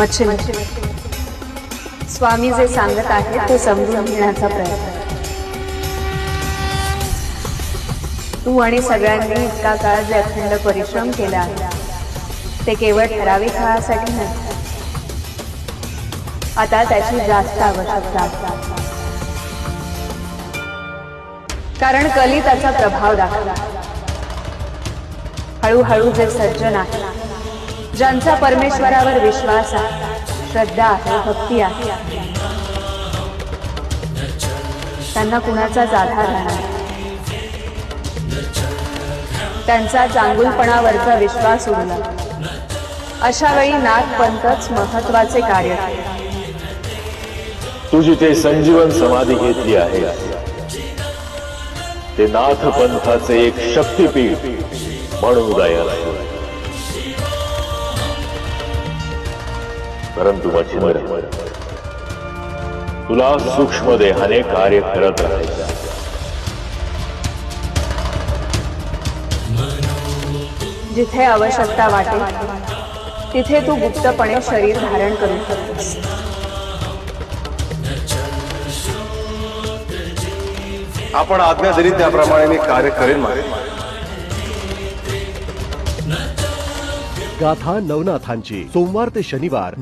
मच्छिंद्र स्वामी जे सांगत आहे ते समजून घेण्याचा प्रयत्न. तू आणि सगळ्यांनी इतका काळ जे अखंड परिश्रम केला आहे ते केवळ ठराविक काळासाठी नाही. आता त्याची जास्त आवश्यकता कारण कली त्याचा प्रभाव दाखवला. हळूहळू जे सज्जन आहे ज्यांचा परमेश्वरावर विश्वास आहे श्रद्धा आहे भक्ती आहे. त्यांना कुणाचाच आधार नाही त्यांचा चांगुलपणावरचा विश्वास उडला अशा वेळी नागपंथच महत्त्वाचे कार्य केले. तू जिथे संजीवन समाधी घेतली आहे. ते नाथ पंथाचे एक शक्तीपीठ म्हणून उदयास परंतु मच्छिंद्र तुला सूक्ष्म देहाने कार्य करत राहायचं. जिथे आवश्यकता वाटेल तिथे तू गुप्तपणे शरीर धारण करू शकतोस. आपण आज्ञा दिली त्याप्रमाणे मी कार्य करेन गाथा नवनाथांची सोमवार ते शनिवार.